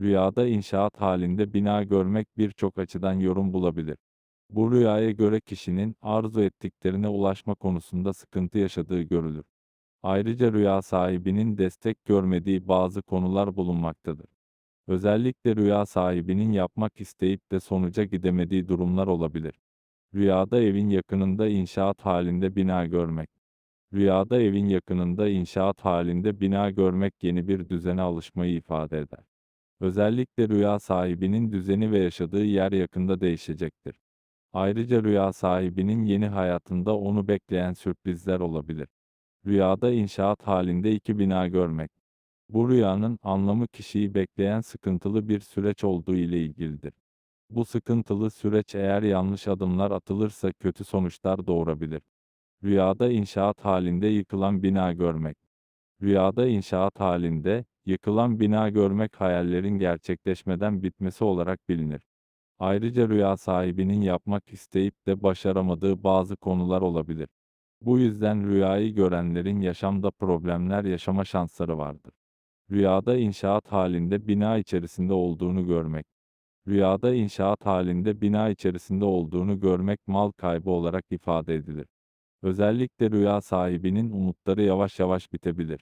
Rüyada inşaat halinde bina görmek birçok açıdan yorum bulabilir. Bu rüyaya göre kişinin arzu ettiklerine ulaşma konusunda sıkıntı yaşadığı görülür. Ayrıca rüya sahibinin destek görmediği bazı konular bulunmaktadır. Özellikle rüya sahibinin yapmak isteyip de sonuca gidemediği durumlar olabilir. Rüyada evin yakınında inşaat halinde bina görmek. Rüyada evin yakınında inşaat halinde bina görmek yeni bir düzene alışmayı ifade eder. Özellikle rüya sahibinin düzeni ve yaşadığı yer yakında değişecektir. Ayrıca rüya sahibinin yeni hayatında onu bekleyen sürprizler olabilir. Rüyada inşaat halinde iki bina görmek. Bu rüyanın anlamı kişiyi bekleyen sıkıntılı bir süreç olduğu ile ilgilidir. Bu sıkıntılı süreç eğer yanlış adımlar atılırsa kötü sonuçlar doğurabilir. Rüyada inşaat halinde yıkılan bina görmek. Rüyada inşaat halinde yıkılan bina görmek hayallerin gerçekleşmeden bitmesi olarak bilinir. Ayrıca rüya sahibinin yapmak isteyip de başaramadığı bazı konular olabilir. Bu yüzden rüyayı görenlerin yaşamda problemler yaşama şansları vardır. Rüyada inşaat halinde bina içerisinde olduğunu görmek. Rüyada inşaat halinde bina içerisinde olduğunu görmek mal kaybı olarak ifade edilir. Özellikle rüya sahibinin umutları yavaş yavaş bitebilir.